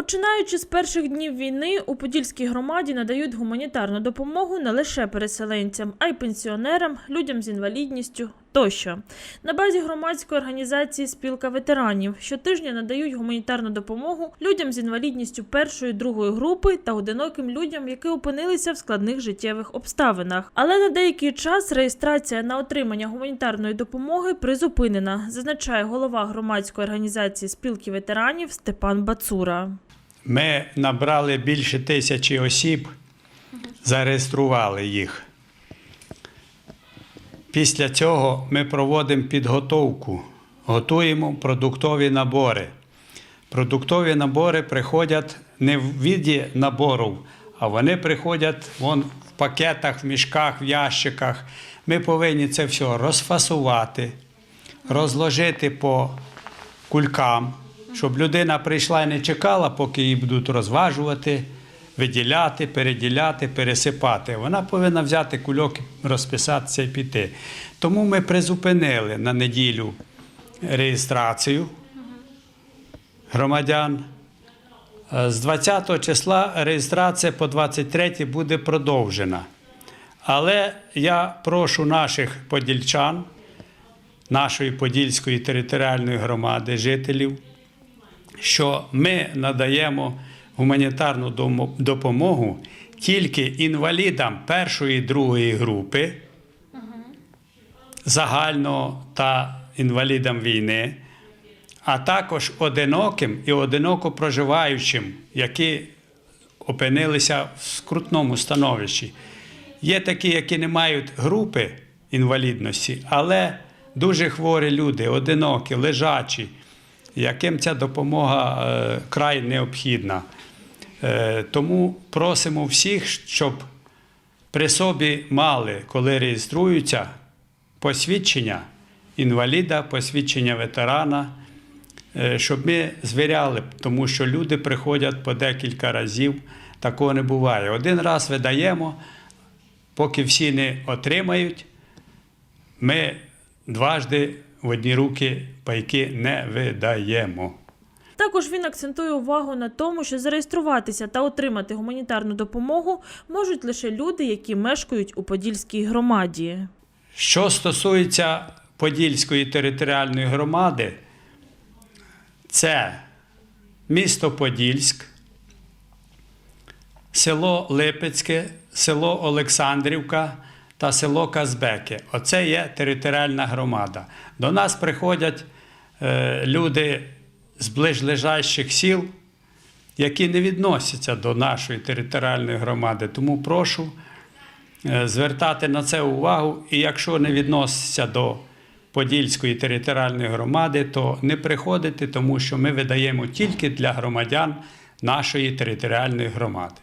Починаючи з перших днів війни, у Подільській громаді надають гуманітарну допомогу не лише переселенцям, а й пенсіонерам, людям з інвалідністю тощо. На базі громадської організації Спілка ветеранів щотижня надають гуманітарну допомогу людям з інвалідністю першої другої групи та одиноким людям, які опинилися в складних життєвих обставинах. Але на деякий час реєстрація на отримання гуманітарної допомоги призупинена, зазначає голова громадської організації Спілки ветеранів Степан Бацура. Ми набрали більше тисячі осіб, зареєстрували їх. Після цього ми проводимо підготовку, готуємо продуктові набори. Продуктові набори приходять не в віді наборів, а вони приходять вон, в пакетах, в мішках, в ящиках. Ми повинні це все розфасувати, розложити по кулькам, щоб людина прийшла і не чекала, поки її будуть розважувати, виділяти, переділяти, пересипати. Вона повинна взяти кульок, розписатися і піти. Тому ми призупинили на неділю реєстрацію громадян. З 20 числа реєстрація по 23 буде продовжена. Але я прошу наших подільчан, нашої Подільської територіальної громади, жителів, що ми надаємо гуманітарну допомогу тільки інвалідам першої і другої групи, загально та інвалідам війни, а також одиноким і одиноко проживаючим, які опинилися в скрутному становищі. Є такі, які не мають групи інвалідності, але дуже хворі люди, одинокі, лежачі, яким ця допомога е, край необхідна. Е, Тому просимо всіх, щоб при собі мали, коли реєструються, посвідчення інваліда, посвідчення ветерана, е, щоб ми звіряли, тому що люди приходять по декілька разів. Такого не буває. Один раз видаємо, поки всі не отримають, ми дважди в одні руки пайки не видаємо. Також він акцентує увагу на тому, що зареєструватися та отримати гуманітарну допомогу можуть лише люди, які мешкають у Подільській громаді. Що стосується Подільської територіальної громади, це місто Подільськ, село Липецьке, село Олександрівка та село Казбеки. Оце є територіальна громада. До нас приходять е, люди з ближлежащих сіл, які не відносяться до нашої територіальної громади. Тому прошу е, звертати на це увагу. І якщо не відноситься до Подільської територіальної громади, то не приходити, тому що ми видаємо тільки для громадян нашої територіальної громади.